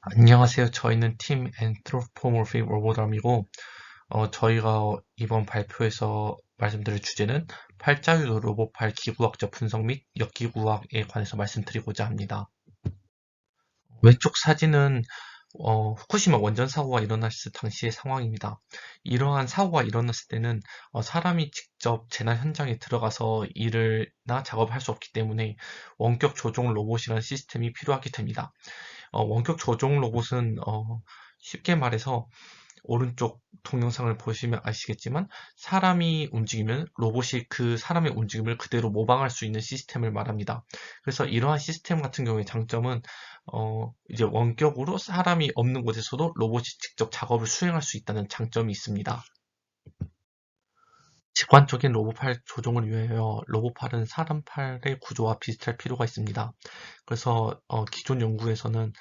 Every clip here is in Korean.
안녕하세요. 저희는 팀 Anthropomorphic Robodom이고 어, 저희가 이번 발표에서 말씀드릴 주제는 팔자유 로봇팔 기구학적 분석 및 역기구학에 관해서 말씀드리고자 합니다. 왼쪽 사진은 어, 후쿠시마 원전 사고가 일어났을 당시의 상황입니다. 이러한 사고가 일어났을 때는 어, 사람이 직접 재난 현장에 들어가서 일을나 작업을 할수 없기 때문에 원격 조종 로봇이라는 시스템이 필요하게 됩니다. 어, 원격 조종 로봇은 어, 쉽게 말해서 오른쪽 동영상을 보시면 아시겠지만 사람이 움직이면 로봇이 그 사람의 움직임을 그대로 모방할 수 있는 시스템을 말합니다. 그래서 이러한 시스템 같은 경우의 장점은 어, 이제 원격으로 사람이 없는 곳에서도 로봇이 직접 작업을 수행할 수 있다는 장점이 있습니다. 직관적인 로봇팔 조종을 위하여 로봇팔은 사람 팔의 구조와 비슷할 필요가 있습니다. 그래서 어, 기존 연구에서는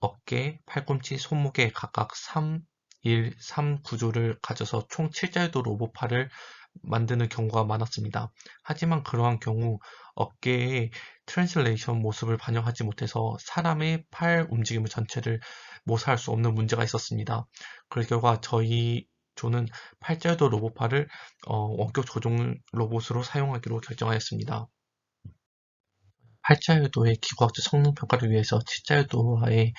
어깨, 팔꿈치, 손목에 각각 3, 1, 3 구조를 가져서 총 7자유도 로봇팔을 만드는 경우가 많았습니다. 하지만 그러한 경우 어깨의 트랜슬레이션 모습을 반영하지 못해서 사람의 팔 움직임 전체를 모사할 수 없는 문제가 있었습니다. 그 결과 저희 조는 팔자유도 로봇팔을 어, 원격 조종 로봇으로 사용하기로 결정하였습니다. 팔자유도의 기구학적 성능 평가를 위해서 칠자유도와의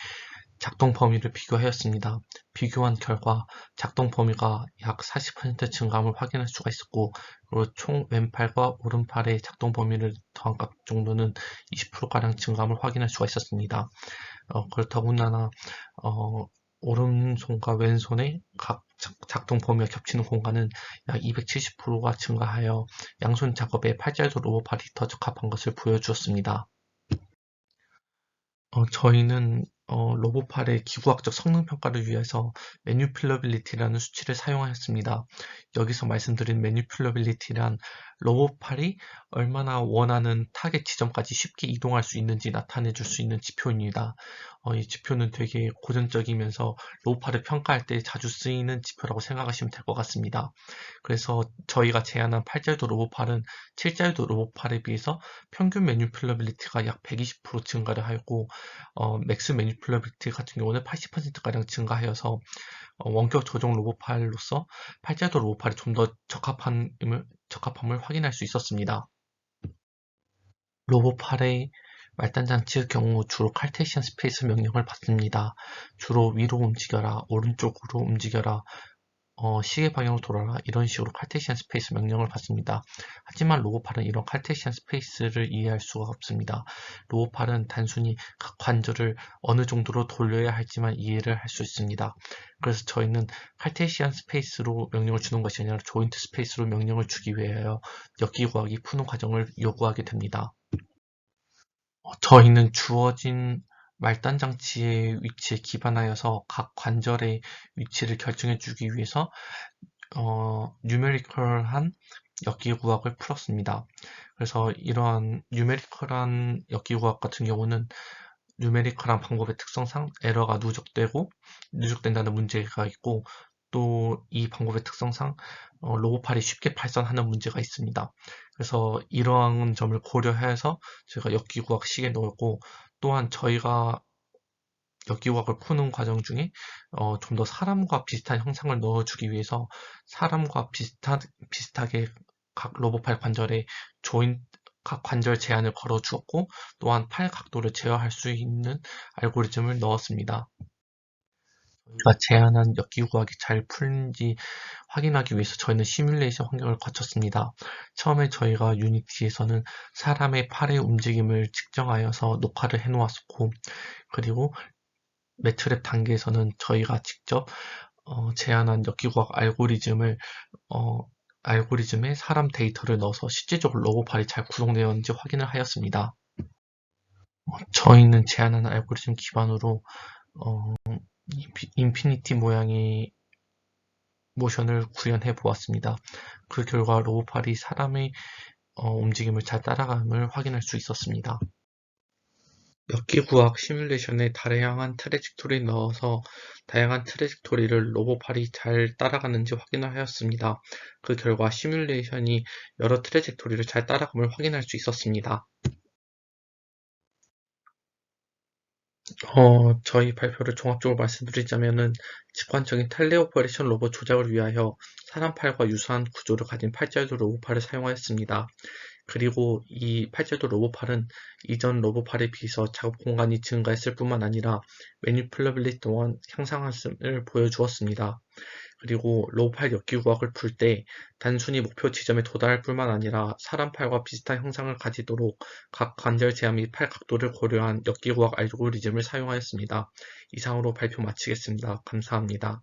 작동 범위를 비교하였습니다. 비교한 결과 작동 범위가 약 40% 증가함을 확인할 수가 있었고 총 왼팔과 오른팔의 작동 범위를 더한 각 정도는 20%가량 증가함을 확인할 수가 있었습니다. 어, 그렇더군다나 어, 오른손과 왼손의 각 작동 범위가 겹치는 공간은 약 270%가 증가하여 양손 작업에 팔자도 로봇팔이 더 적합한 것을 보여주었습니다. 어, 저희는 어, 로봇팔의 기구학적 성능 평가를 위해서 매뉴플러빌리티라는 수치를 사용하였습니다. 여기서 말씀드린 매뉴플러빌리티란 로봇팔이 얼마나 원하는 타겟 지점까지 쉽게 이동할 수 있는지 나타내 줄 수 있는 지표입니다. 어, 이 지표는 되게 고전적이면서 로봇팔을 평가할 때 자주 쓰이는 지표라고 생각하시면 될 것 같습니다. 그래서 저희가 제안한 8자유도 로봇팔은 7자유도 로봇팔에 비해서 평균 매뉴플러빌리티가 약 120% 증가를 하였고 어, 맥스 매뉴플러빌리티 같은 경우는 80%가량 증가하여서 어, 원격 조종 로봇팔로서 팔자도 로봇 팔이 좀 더 적합함을, 적합함을 확인할 수 있었습니다. 로봇팔의 말단 장치의 경우 주로 칼테시안 스페이스 명령을 받습니다. 주로 위로 움직여라, 오른쪽으로 움직여라, 어, 시계 방향으로 돌아라 이런 식으로 칼테시안 스페이스 명령을 받습니다. 하지만 로봇팔은 이런 칼테시안 스페이스를 이해할 수가 없습니다. 로봇팔은 단순히 각 관절을 어느 정도로 돌려야 할지만 이해를 할 수 있습니다. 그래서 저희는 칼테시안 스페이스로 명령을 주는 것이 아니라 조인트 스페이스로 명령을 주기 위하여 역기구하기 푸는 과정을 요구하게 됩니다. 어, 저희는 주어진 말단 장치의 위치에 기반하여서 각 관절의 위치를 결정해 주기 위해서 어, 뉴메리컬한 역기구학을 풀었습니다. 그래서 이러한 뉴메리컬한 역기구학 같은 경우는 뉴메리컬한 방법의 특성상 에러가 누적되고 누적된다는 문제가 있고 또 이 방법의 특성상 어, 로봇팔이 쉽게 발산하는 문제가 있습니다. 그래서 이러한 점을 고려해서 제가 역기구학 시에 넣었고 또한 저희가 역기구학을 푸는 과정 중에 어, 좀 더 사람과 비슷한 형상을 넣어주기 위해서 사람과 비슷한, 비슷하게 각 로봇팔 관절에 조인 각 관절 제한을 걸어 주었고 또한 팔 각도를 제어할 수 있는 알고리즘을 넣었습니다. 저희가 제안한 역기구학이 잘 풀린지 확인하기 위해서 저희는 시뮬레이션 환경을 거쳤습니다. 처음에 저희가 유니티에서는 사람의 팔의 움직임을 측정하여서 녹화를 해놓았고 그리고 매트랩 단계에서는 저희가 직접 어, 제안한 역기구학 알고리즘을 어, 알고리즘에 사람 데이터를 넣어서 실질적으로 로봇팔이 잘 구성되었는지 확인을 하였습니다. 어, 저희는 제안한 알고리즘 기반으로 어, 인피니티 모양의 모션을 구현해 보았습니다. 그 결과 로봇팔이 사람의 어, 움직임을 잘 따라감을 확인할 수 있었습니다. 역기구학 시뮬레이션에 다양한 트레직토리를 넣어서 다양한 트레직토리를 로봇팔이 잘 따라가는지 확인을 하였습니다. 그 결과 시뮬레이션이 여러 트레직토리를 잘 따라감을 확인할 수 있었습니다. 어, 저희 발표를 종합적으로 말씀드리자면은 직관적인 텔레오퍼레이션 로봇 조작을 위하여 사람 팔과 유사한 구조를 가진 팔자유도 로봇팔을 사용하였습니다. 그리고 이 팔자유도 로봇팔은 이전 로봇팔에 비해서 작업 공간이 증가했을 뿐만 아니라 매니플러빌리티 또한 향상함을 보여주었습니다. 그리고 로봇팔 역기구학을 풀 때 단순히 목표 지점에 도달할 뿐만 아니라 사람 팔과 비슷한 형상을 가지도록 각 관절 제한 및 팔 각도를 고려한 역기구학 알고리즘을 사용하였습니다. 이상으로 발표 마치겠습니다. 감사합니다.